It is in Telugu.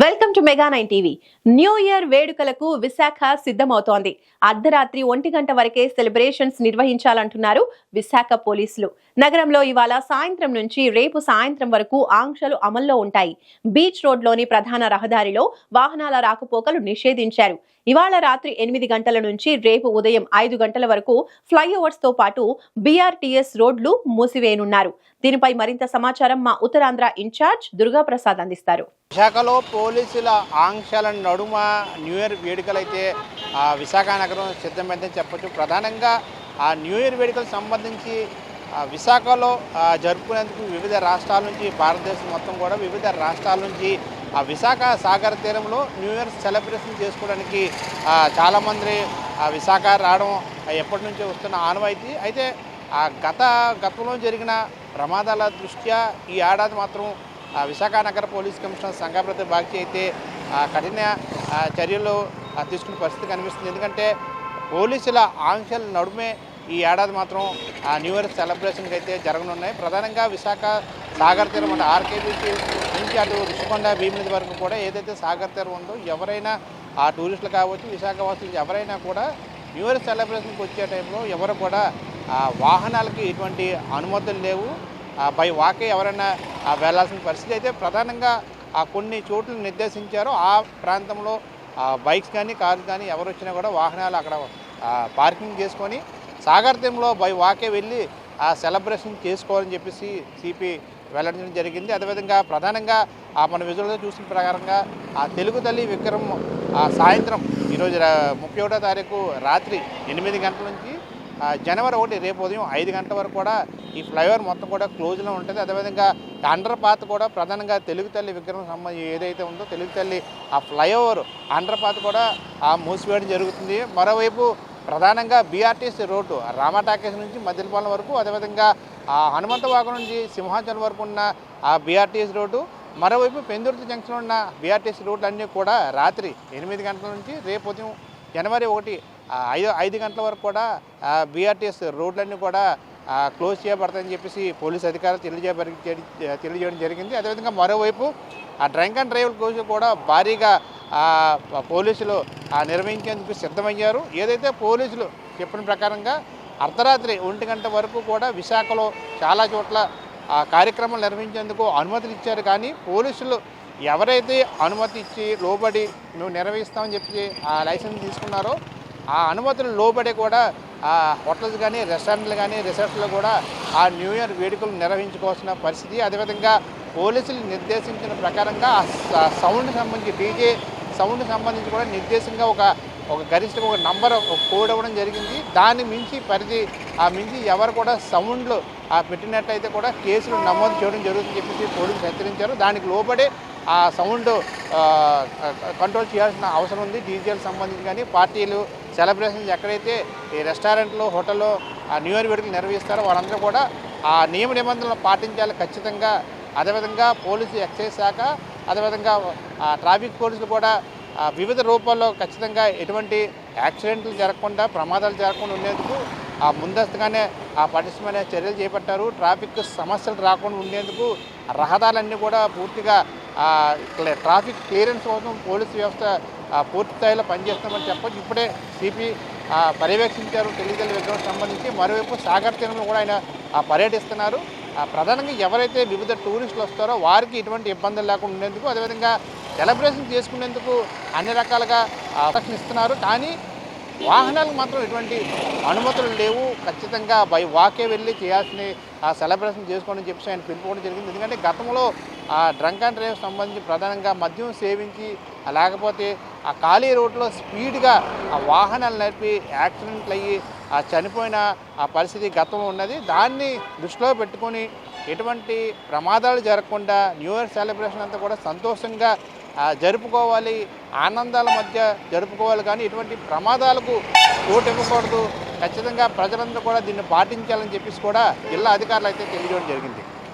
Welcome to mega nine TV. New year వేడుకలకు విశాఖ సిద్ధమవుతోంది. అర్ధరాత్రి ఒంటి గంట వరకే సెలబ్రేషన్స్ నిర్వహించాలంటున్నారు విశాఖ పోలీసులు. నగరంలో ఇవాళ సాయంత్రం నుంచి రేపు సాయంత్రం వరకు ఆంక్షలు అమల్లో ఉంటాయి. బీచ్ రోడ్లోని ప్రధాన రహదారిలో వాహనాల రాకపోకలు నిషేధించారు. ఇవాళ రాత్రి ఎనిమిది గంటల నుంచి రేపు ఉదయం ఐదు గంటల వరకు ఫ్లైఓవర్స్తో పాటు బీఆర్టీఎస్ రోడ్లు మూసివేయనున్నారు. దీనిపై మరింత సమాచారం మా ఉత్తరాంధ్ర ఇన్ఛార్జ్ దుర్గాప్రసాద్ అందిస్తారు. విశాఖలో పోలీసుల ఆంక్షల నడుమ న్యూ ఇయర్ వేడుకలు అయితే ఆ, విశాఖ నగరం సిద్ధమైందని చెప్పొచ్చు. ప్రధానంగా ఆ న్యూ ఇయర్ వేడుకలకు సంబంధించి విశాఖలో జరుపుకునేందుకు వివిధ రాష్ట్రాల నుంచి భారతదేశం మొత్తం కూడా వివిధ రాష్ట్రాల నుంచి ఆ విశాఖ సాగర తీరంలో న్యూ ఇయర్ సెలబ్రేషన్ చేసుకోవడానికి చాలామంది ఆ, విశాఖ రావడం ఎప్పటి నుంచో వస్తున్న ఆనవాయితీ. అయితే ఆ గత గతంలో జరిగిన ప్రమాదాల దృష్ట్యా ఈ ఏడాది మాత్రం విశాఖ నగర పోలీస్ కమిషనర్ సంగాప్రతి బాగ్చి అయితే కఠిన చర్యలు తీసుకునే పరిస్థితి కనిపిస్తుంది. ఎందుకంటే పోలీసుల ఆంక్షల నడుమే ఈ ఏడాది మాత్రం ఆ న్యూ ఇయర్ సెలబ్రేషన్కి అయితే జరగనున్నాయి. ప్రధానంగా విశాఖ సాగర్ తీరం అంటే ఆర్కేబీకి నుంచి అటు రుషికొండ భీమిలి వరకు కూడా ఏదైతే సాగర్ తీరం ఉందో ఎవరైనా ఆ టూరిస్టులు కావచ్చు విశాఖ వాసులు ఎవరైనా కూడా న్యూ ఇయర్ సెలబ్రేషన్కి వచ్చే టైంలో ఎవరు కూడా వాహనాలకి ఎటువంటి అనుమతులు లేవు. బై వాకే ఎవరైనా వెళ్ళాల్సిన వెళ్ళాల్సిన పరిస్థితి అయితే ప్రధానంగా ఆ కొన్ని చోట్ల నిర్దేశించారో. ఆ ప్రాంతంలో ఆ బైక్స్ కానీ కార్లు కానీ ఎవరు వచ్చినా కూడా వాహనాలు అక్కడ పార్కింగ్ చేసుకొని సాగర్థ్యంలో బై వాకే వెళ్ళి ఆ సెలబ్రేషన్ చేసుకోవాలని చెప్పేసి సిపి వెల్లడించడం జరిగింది. అదేవిధంగా ప్రధానంగా ఆ మన విజువల్గా చూసిన ప్రకారంగా ఆ తెలుగు తల్లి విక్రమ్ ఆ సాయంత్రం ఈరోజు ముప్పై ఒకటో తారీఖు రాత్రి ఎనిమిది గంటల నుంచి జనవరి ఒకటి రేపు ఉదయం ఐదు గంటల వరకు కూడా ఈ ఫ్లైఓవర్ మొత్తం కూడా క్లోజ్లో ఉంటుంది. అదేవిధంగా అండర్ పాత్ కూడా ప్రధానంగా తెలుగు తల్లి విగ్రహం సంబంధించి ఏదైతే ఉందో తెలుగు తల్లి ఆ ఫ్లైఓవర్ అండర్ పాత్ కూడా ఆ మూసివేయడం జరుగుతుంది. మరోవైపు ప్రధానంగా బీఆర్టీసీ రోడ్డు రామాటాకేస్ నుంచి మద్దిలపాలెం వరకు అదేవిధంగా ఆ హనుమంతవాక నుంచి సింహాచలం వరకు ఉన్న ఆ బీఆర్టీసీ రోడ్డు మరోవైపు పెందుర్తి జంక్షన్ ఉన్న బీఆర్టీసీ రోడ్లన్నీ కూడా రాత్రి ఎనిమిది గంటల నుంచి రేపు ఉదయం జనవరి ఒకటి ఐదు ఐదు గంటల వరకు కూడా బీఆర్టీఎస్ రోడ్లన్నీ కూడా క్లోజ్ చేయబడతాయని చెప్పేసి పోలీసు అధికారులు తెలియజేయబడి తెలియజేయడం జరిగింది. అదేవిధంగా మరోవైపు ఆ డ్రంక్ అండ్ డ్రైవ్ కోసం కూడా భారీగా పోలీసులు నిర్వహించేందుకు సిద్ధమయ్యారు. ఏదైతే పోలీసులు చెప్పిన ప్రకారంగా అర్ధరాత్రి ఒంటి గంట వరకు కూడా విశాఖలో చాలా చోట్ల కార్యక్రమాలు నిర్వహించేందుకు అనుమతులు ఇచ్చారు. కానీ పోలీసులు ఎవరైతే అనుమతి ఇచ్చి లోబడి మేము నిర్వహిస్తామని చెప్పి ఆ లైసెన్స్ తీసుకున్నారో ఆ అనుమతులు లోబడి కూడా ఆ హోటల్స్ కానీ రెస్టారెంట్లు కానీ రిసార్ట్లు కూడా ఆ న్యూ ఇయర్ వేడుకలు నిర్వహించుకోవాల్సిన పరిస్థితి. అదేవిధంగా పోలీసులు నిర్దేశించిన ప్రకారంగా ఆ సౌండ్ సంబంధించి డీజే సౌండ్ సంబంధించి కూడా నిర్దేశంగా ఒక ఒక గరిష్ట ఒక నంబర్ కోడ్ ఇవ్వడం జరిగింది. దాన్ని మించి పరిధి ఆ మించి ఎవరు కూడా సౌండ్లు ఆ పెట్టినట్టయితే కూడా కేసులు నమోదు చేయడం జరుగుతుందని చెప్పేసి పోలీసులు హెచ్చరించారు. దానికి లోబడే ఆ సౌండ్ కంట్రోల్ చేయాల్సిన అవసరం ఉంది. డీజేలకు సంబంధించి కానీ పార్టీలు సెలబ్రేషన్స్ ఎక్కడైతే ఈ రెస్టారెంట్లో హోటల్లో ఆ న్యూ ఇయర్ వేడుకలు నిర్వహిస్తారో వారందరూ కూడా ఆ నియమ నిబంధనలు పాటించాలి ఖచ్చితంగా. అదేవిధంగా పోలీసు ఎక్సైజ్ శాఖ అదేవిధంగా ఆ ట్రాఫిక్ పోలీసులు కూడా వివిధ రూపాల్లో ఖచ్చితంగా ఎటువంటి యాక్సిడెంట్లు జరగకుండా ప్రమాదాలు జరగకుండా ఉండేందుకు ఆ ముందస్తుగానే ఆ పటిష్టమైన చర్యలు చేపట్టారు. ట్రాఫిక్ సమస్యలు రాకుండా ఉండేందుకు రహదారులన్నీ కూడా పూర్తిగా ట్రాఫిక్ క్లియరెన్స్ కోసం పోలీసు వ్యవస్థ పూర్తి స్థాయిలో పనిచేస్తామని చెప్పొచ్చు. ఇప్పుడే సిపి పర్యవేక్షించారు తెలుగుదల విగ్రహం సంబంధించి. మరోవైపు సాగర్ తీరంలో కూడా ఆయన ఆ, పర్యటిస్తున్నారు ఆ, ప్రధానంగా ఎవరైతే వివిధ టూరిస్టులు వస్తారో వారికి ఎటువంటి ఇబ్బందులు లేకుండా ఉండేందుకు అదేవిధంగా సెలబ్రేషన్ చేసుకునేందుకు అన్ని రకాలుగా అవకాశం ఇస్తున్నారు. కానీ వాహనాలకు మాత్రం ఎటువంటి అనుమతులు లేవు. ఖచ్చితంగా బై వాకే వెళ్ళి చేయాల్సిన ఆ సెలబ్రేషన్ చేసుకోండి చెప్పేసి ఆయన పిలుపుకోవడం జరిగింది. ఎందుకంటే గతంలో ఆ డ్రంక్ అండ్ డ్రైవ్ సంబంధించి ప్రధానంగా మద్యం సేవించి లేకపోతే ఆ ఖాళీ రోడ్లో స్పీడ్గా ఆ వాహనాలు నడిపి యాక్సిడెంట్లు అయ్యి ఆ చనిపోయిన ఆ పరిస్థితి గతంలో ఉన్నది. దాన్ని దృష్టిలో పెట్టుకొని ఎటువంటి ప్రమాదాలు జరగకుండా న్యూ ఇయర్ సెలబ్రేషన్ అంతా కూడా సంతోషంగా జరుపుకోవాలి. ఆనందాల మధ్య జరుపుకోవాలి. కానీ ఎటువంటి ప్రమాదాలకు చోటు ఇవ్వకూడదు. ఖచ్చితంగా ప్రజలందరూ కూడా దీన్ని పాటించాలని చెప్పేసి కూడా జిల్లా అధికారులు అయితే తెలియజేయడం జరిగింది.